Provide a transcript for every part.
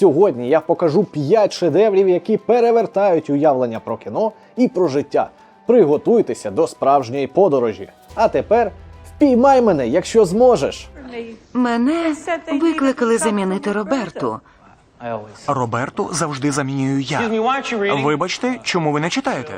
Сьогодні я покажу 5 шедеврів, які перевертають уявлення про кіно і про життя. Приготуйтеся до справжньої подорожі. А тепер впіймай мене, якщо зможеш. Мене викликали замінити Роберту. Роберту завжди замінюю я. Вибачте, чому ви не читаєте?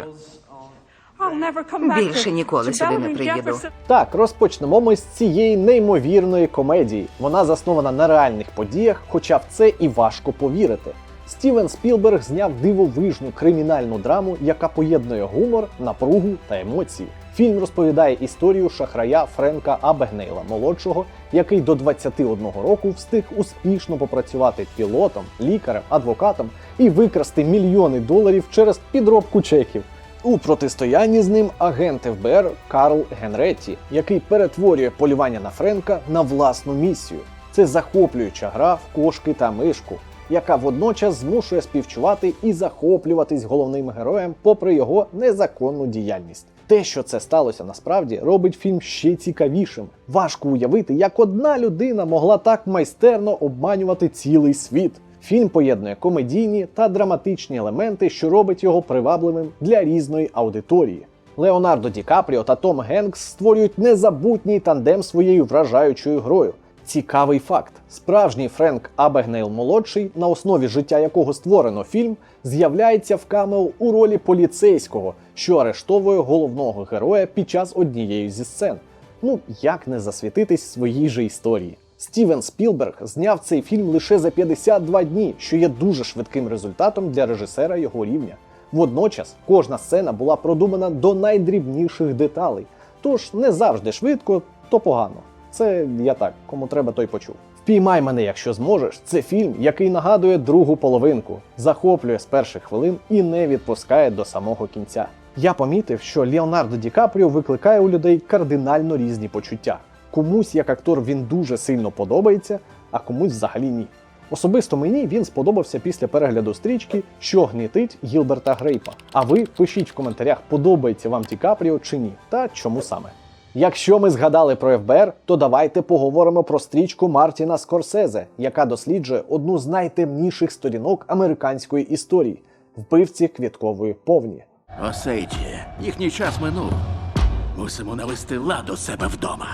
Більше ніколи сюди не приїду. Так, розпочнемо ми з цієї неймовірної комедії. Вона заснована на реальних подіях, хоча в це і важко повірити. Стівен Спілберг зняв дивовижну кримінальну драму, яка поєднує гумор, напругу та емоції. Фільм розповідає історію шахрая Френка Абегнейла молодшого, який до 21 року встиг успішно попрацювати пілотом, лікарем, адвокатом і викрасти мільйони доларів через підробку чеків. У протистоянні з ним агент ФБР Карл Генретті, який перетворює полювання на Френка на власну місію. Це захоплююча гра в кошки та мишку, яка водночас змушує співчувати і захоплюватись головним героєм, попри його незаконну діяльність. Те, що це сталося насправді, робить фільм ще цікавішим. Важко уявити, як одна людина могла так майстерно обманювати цілий світ. Фільм поєднує комедійні та драматичні елементи, що робить його привабливим для різної аудиторії. Леонардо Ді Капріо та Том Генкс створюють незабутній тандем своєю вражаючою грою. Цікавий факт: справжній Френк Абегнейл молодший, на основі життя якого створено фільм, з'являється в камео у ролі поліцейського, що арештовує головного героя під час однієї зі сцен. Ну як не засвітитись своїй же історії. Стівен Спілберг зняв цей фільм лише за 52 дні, що є дуже швидким результатом для режисера його рівня. Водночас кожна сцена була продумана до найдрібніших деталей, тож не завжди швидко, то погано. Це я так, кому треба, той почув. Впіймай мене, якщо зможеш. Це фільм, який нагадує другу половинку, захоплює з перших хвилин і не відпускає до самого кінця. Я помітив, що Леонардо Ді Капріо викликає у людей кардинально різні почуття. Комусь як актор він дуже сильно подобається, а комусь взагалі ні. Особисто мені він сподобався після перегляду стрічки, що гнітить Гілберта Грейпа. А ви пишіть в коментарях, подобається вам Ді Капріо чи ні, та чому саме. Якщо ми згадали про ФБР, то давайте поговоримо про стрічку Мартіна Скорсезе, яка досліджує одну з найтемніших сторінок американської історії вбивці квіткової повні. Осейджі, їхній час минув. Мусимо навести лад у себе вдома.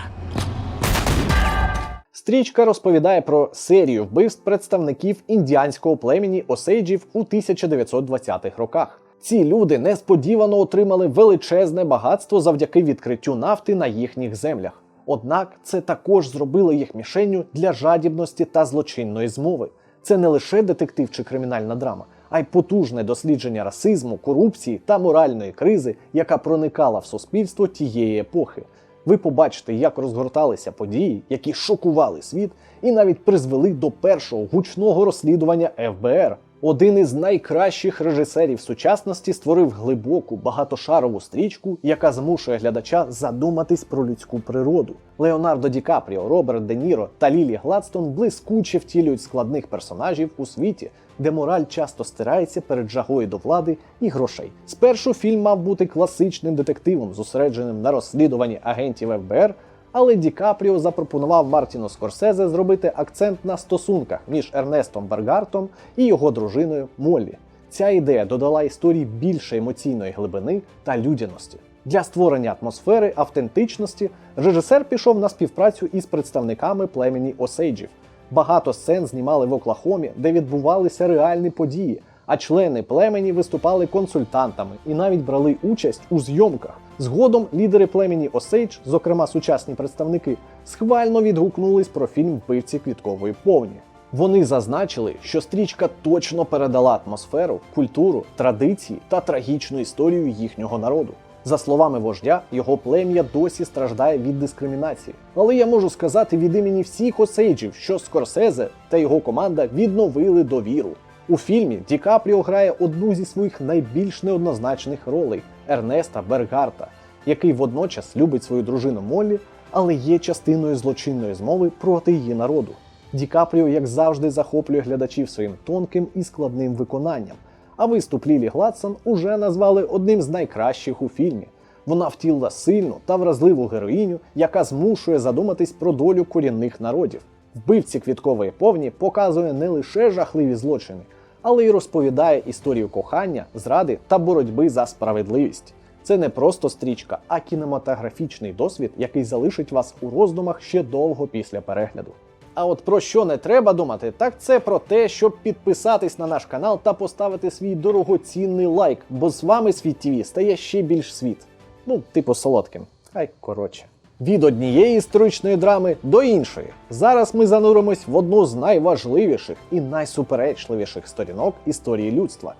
Стрічка розповідає про серію вбивств представників індіанського племені Осейджів у 1920-х роках. Ці люди несподівано отримали величезне багатство завдяки відкриттю нафти на їхніх землях. Однак це також зробило їх мішенню для жадібності та злочинної змови. Це не лише детектив чи кримінальна драма, а й потужне дослідження расизму, корупції та моральної кризи, яка проникала в суспільство тієї епохи. Ви побачите, як розгорталися події, які шокували світ, і навіть призвели до першого гучного розслідування ФБР. Один із найкращих режисерів сучасності створив глибоку багатошарову стрічку, яка змушує глядача задуматись про людську природу. Леонардо Ді Капріо, Роберт Де Ніро та Лілі Гладстон блискуче втілюють складних персонажів у світі, де мораль часто стирається перед жагою до влади і грошей. Спершу фільм мав бути класичним детективом, зосередженим на розслідуванні агентів ФБР. Але Ді Капріо запропонував Мартіну Скорсезе зробити акцент на стосунках між Ернестом Бергартом і його дружиною Моллі. Ця ідея додала історії більше емоційної глибини та людяності. Для створення атмосфери автентичності режисер пішов на співпрацю із представниками племені Осейджів. Багато сцен знімали в Оклахомі, де відбувалися реальні події, а члени племені виступали консультантами і навіть брали участь у зйомках. Згодом лідери племені Осейдж, зокрема сучасні представники, схвально відгукнулись про фільм Вбивці квіткової повні. Вони зазначили, що стрічка точно передала атмосферу, культуру, традиції та трагічну історію їхнього народу. За словами вождя, його плем'я досі страждає від дискримінації. Але я можу сказати від імені всіх осейджів, що Скорсезе та його команда відновили довіру. У фільмі Ді Капріо грає одну зі своїх найбільш неоднозначних ролей Ернеста Бергарта, який водночас любить свою дружину Моллі, але є частиною злочинної змови проти її народу. Ді Капріо, як завжди, захоплює глядачів своїм тонким і складним виконанням. А виступ Лілі Гладсон уже назвали одним з найкращих у фільмі. Вона втілила сильну та вразливу героїню, яка змушує задуматись про долю корінних народів. Вбивці квіткової повні показує не лише жахливі злочини, але й розповідає історію кохання, зради та боротьби за справедливість. Це не просто стрічка, а кінематографічний досвід, який залишить вас у роздумах ще довго після перегляду. А от про що не треба думати, так це про те, щоб підписатись на наш канал та поставити свій дорогоцінний лайк, бо з вами світ ТВ стає ще більш світ. Ну, типу солодким. Хай коротше. Від однієї історичної драми до іншої. Зараз ми зануримось в одну з найважливіших і найсуперечливіших сторінок історії людства.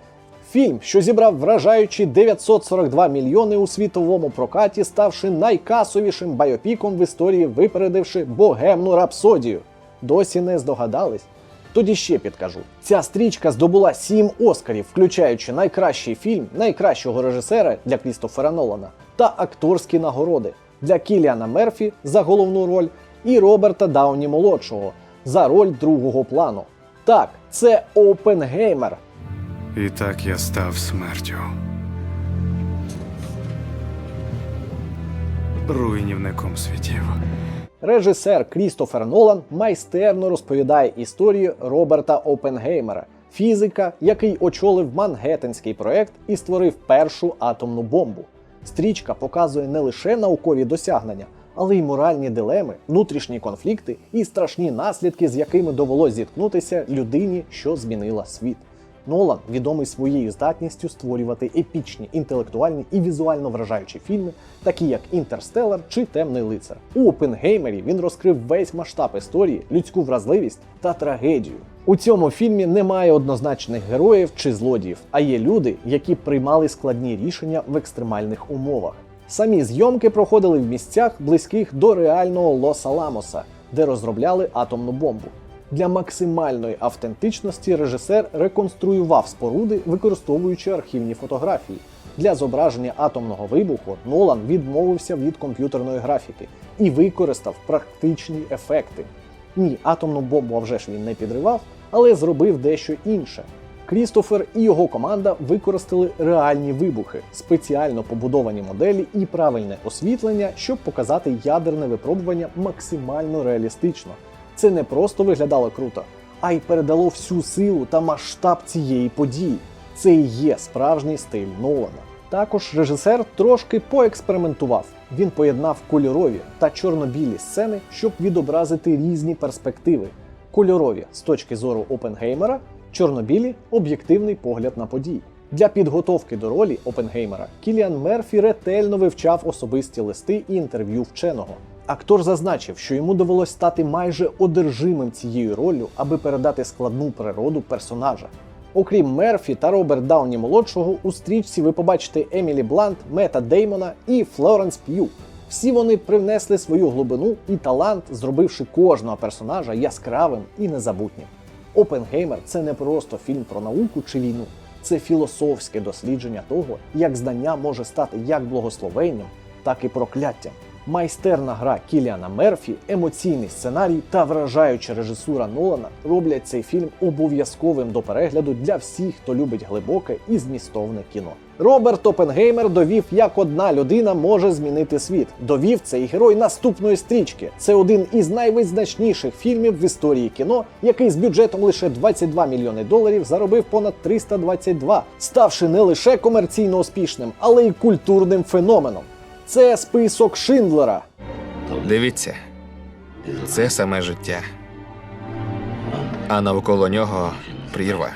Фільм, що зібрав вражаючі 942 мільйони у світовому прокаті, ставши найкасовішим байопіком в історії, випередивши богемну рапсодію. Досі не здогадались? Тоді ще підкажу: ця стрічка здобула 7 оскарів, включаючи найкращий фільм, найкращого режисера для Крістофера Нолана та акторські нагороди для Кіліана Мерфі за головну роль і Роберта Дауні молодшого за роль другого плану. Так, це Опенгеймер, І так я став смертю. Руйнівником світів. Режисер Крістофер Нолан майстерно розповідає історію Роберта Опенгеймера, фізика, який очолив Мангеттенський проект і створив першу атомну бомбу. Стрічка показує не лише наукові досягнення, але й моральні дилеми, внутрішні конфлікти і страшні наслідки, з якими довелось зіткнутися людині, що змінила світ. Нолан відомий своєю здатністю створювати епічні, інтелектуальні і візуально вражаючі фільми, такі як Інтерстелар чи Темний лицар. У Опенгеймері він розкрив весь масштаб історії, людську вразливість та трагедію. У цьому фільмі немає однозначних героїв чи злодіїв, а є люди, які приймали складні рішення в екстремальних умовах. Самі зйомки проходили в місцях, близьких до реального Лос-Аламоса, де розробляли атомну бомбу. Для максимальної автентичності режисер реконструював споруди, використовуючи архівні фотографії. Для зображення атомного вибуху Нолан відмовився від комп'ютерної графіки і використав практичні ефекти. Ні, атомну бомбу а вже ж він не підривав, але зробив дещо інше. Крістофер і його команда використали реальні вибухи, спеціально побудовані моделі і правильне освітлення, щоб показати ядерне випробування максимально реалістично. Це не просто виглядало круто, а й передало всю силу та масштаб цієї події. Це і є справжній стиль Нолана. Також режисер трошки поекспериментував. Він поєднав кольорові та чорно-білі сцени, щоб відобразити різні перспективи. Кольорові з точки зору Опенгеймера, чорно-білі об'єктивний погляд на події. Для підготовки до ролі Опенгеймера Кіліан Мерфі ретельно вивчав особисті листи і інтерв'ю вченого. Актор зазначив, що йому довелось стати майже одержимим цією роллю, аби передати складну природу персонажа. Окрім Мерфі та Роберт Дауні молодшого, у стрічці ви побачите Емілі Блант, Мета Деймона і Флоренс П'ю. Всі вони привнесли свою глибину і талант, зробивши кожного персонажа яскравим і незабутнім. Опенгеймер це не просто фільм про науку чи війну, це філософське дослідження того, як знання може стати як благословенням, так і прокляттям. Майстерна гра Кіліана Мерфі, емоційний сценарій та вражаюча режисура Нолана роблять цей фільм обов'язковим до перегляду для всіх, хто любить глибоке і змістовне кіно. Роберт Опенгеймер довів, як одна людина може змінити світ. Довів цей герой наступної стрічки. Це один із найвизначніших фільмів в історії кіно, який з бюджетом лише 22 мільйони доларів заробив понад 322, ставши не лише комерційно успішним, але й культурним феноменом. Це список Шиндлера. Дивіться, це саме життя. А навколо нього прірва.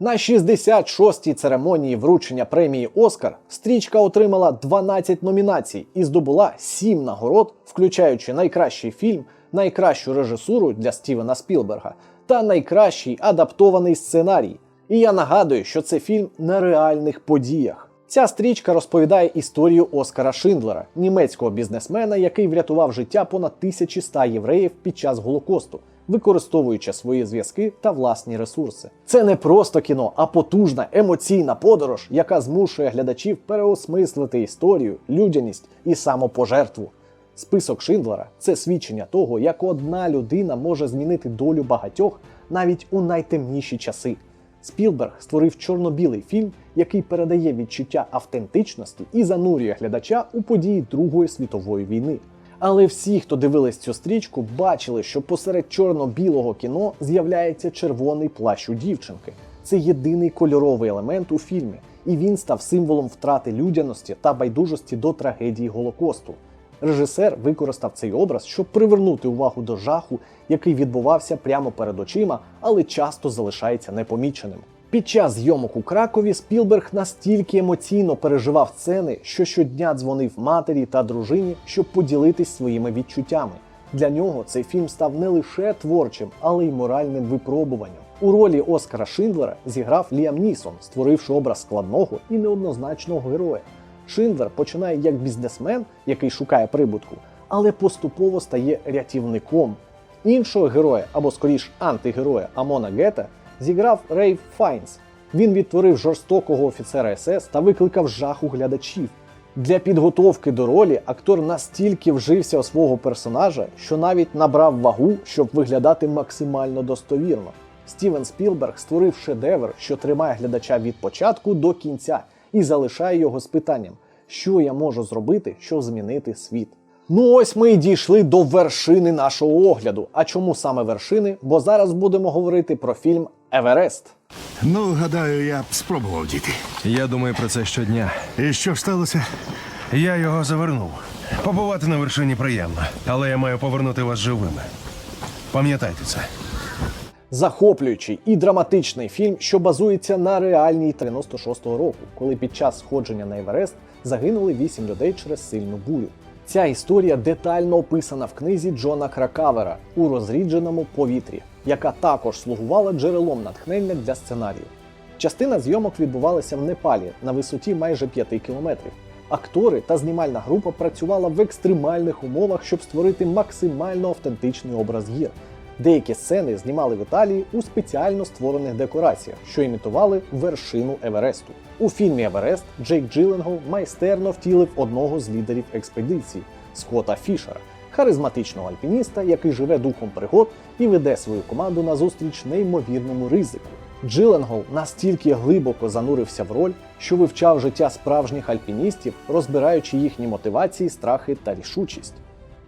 На 66-й церемонії вручення премії Оскар стрічка отримала 12 номінацій і здобула 7 нагород, включаючи найкращий фільм, найкращу режисуру для Стівена Спілберга та найкращий адаптований сценарій. І я нагадую, що це фільм на реальних подіях. Ця стрічка розповідає історію Оскара Шиндлера, німецького бізнесмена, який врятував життя понад 1100 євреїв під час Голокосту, використовуючи свої зв'язки та власні ресурси. Це не просто кіно, а потужна емоційна подорож, яка змушує глядачів переосмислити історію, людяність і самопожертву. Список Шиндлера це свідчення того, як одна людина може змінити долю багатьох навіть у найтемніші часи. Спілберг створив чорно-білий фільм, який передає відчуття автентичності і занурює глядача у події Другої світової війни. Але всі, хто дивились цю стрічку, бачили, що посеред чорно-білого кіно з'являється червоний плащ у дівчинки. Це єдиний кольоровий елемент у фільмі, і він став символом втрати людяності та байдужості до трагедії Голокосту. Режисер використав цей образ, щоб привернути увагу до жаху, який відбувався прямо перед очима, але часто залишається непоміченим. Під час зйомок у Кракові Спілберг настільки емоційно переживав сцени, що щодня дзвонив матері та дружині, щоб поділитись своїми відчуттями. Для нього цей фільм став не лише творчим, але й моральним випробуванням. У ролі Оскара Шиндлера зіграв Ліам Нісон, створивши образ складного і неоднозначного героя. Шиндлер починає як бізнесмен, який шукає прибутку, але поступово стає рятівником. Іншого героя, або скоріш антигероя Амона Гета, зіграв Рейв Файнс. Він відтворив жорстокого офіцера СС та викликав жах у глядачів. Для підготовки до ролі актор настільки вжився у свого персонажа, що навіть набрав вагу, щоб виглядати максимально достовірно. Стівен Спілберг створив шедевр, що тримає глядача від початку до кінця і залишає його з питанням, що я можу зробити, щоб змінити світ. Ну ось ми і дійшли до вершини нашого огляду. А чому саме вершини? Бо зараз будемо говорити про фільм Еверест. Ну, гадаю, я б спробував діти. Я думаю про це щодня. І що ж сталося? Я його завернув. Побувати на вершині приємно, але я маю повернути вас живими. Пам'ятайте це. Захоплюючий і драматичний фільм, що базується на реальній 96-го року, коли під час сходження на Еверест загинули 8 людей через сильну бурю. Ця історія детально описана в книзі Джона Кракавера у розрідженому повітрі, яка також слугувала джерелом натхнення для сценарію. Частина зйомок відбувалася в Непалі на висоті майже 5 кілометрів. Актори та знімальна група працювала в екстремальних умовах, щоб створити максимально автентичний образ гір. Деякі сцени знімали в Італії у спеціально створених декораціях, що імітували вершину Евересту. У фільмі Еверест Джейк Джилленгол майстерно втілив одного з лідерів експедиції Скотта Фішера, харизматичного альпініста, який живе духом пригод і веде свою команду на зустріч неймовірному ризику. Джилленгол настільки глибоко занурився в роль, що вивчав життя справжніх альпіністів, розбираючи їхні мотивації, страхи та рішучість.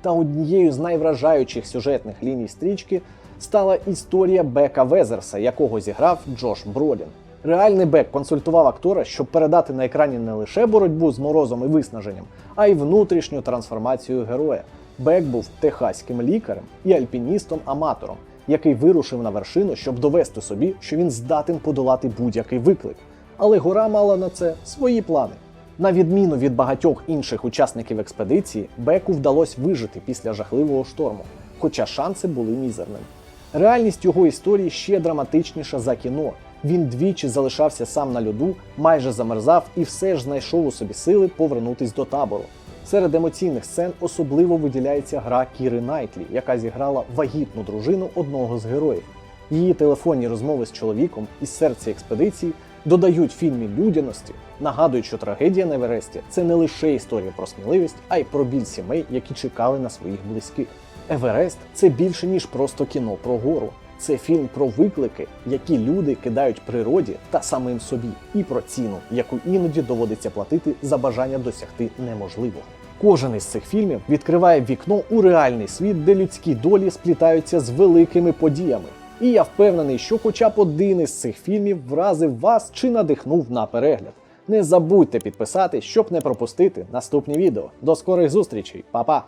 Та однією з найвражаючих сюжетних ліній стрічки стала історія Бека Везерса, якого зіграв Джош Бролін. Реальний Бек консультував актора, щоб передати на екрані не лише боротьбу з морозом і виснаженням, а й внутрішню трансформацію героя. Бек був техаським лікарем і альпіністом-аматором, який вирушив на вершину, щоб довести собі, що він здатен подолати будь-який виклик. Але гора мала на це свої плани. На відміну від багатьох інших учасників експедиції, Беку вдалося вижити після жахливого шторму, хоча шанси були мізерними. Реальність його історії ще драматичніша за кіно. Він двічі залишався сам на льоду, майже замерзав і все ж знайшов у собі сили повернутись до табору. Серед емоційних сцен особливо виділяється гра Кіри Найтлі, яка зіграла вагітну дружину одного з героїв. Її телефонні розмови з чоловіком із серця експедиції додають фільмі людяності, нагадують, що трагедія на Евересті це не лише історія про сміливість, а й про біль сімей, які чекали на своїх близьких. Еверест це більше ніж просто кіно про гору. Це фільм про виклики, які люди кидають природі та самим собі, і про ціну, яку іноді доводиться платити за бажання досягти неможливого. Кожен із цих фільмів відкриває вікно у реальний світ, де людські долі сплітаються з великими подіями. І я впевнений, що хоча б один із цих фільмів вразив вас чи надихнув на перегляд. Не забудьте підписатись, щоб не пропустити наступні відео. До скорих зустрічей, Па-па!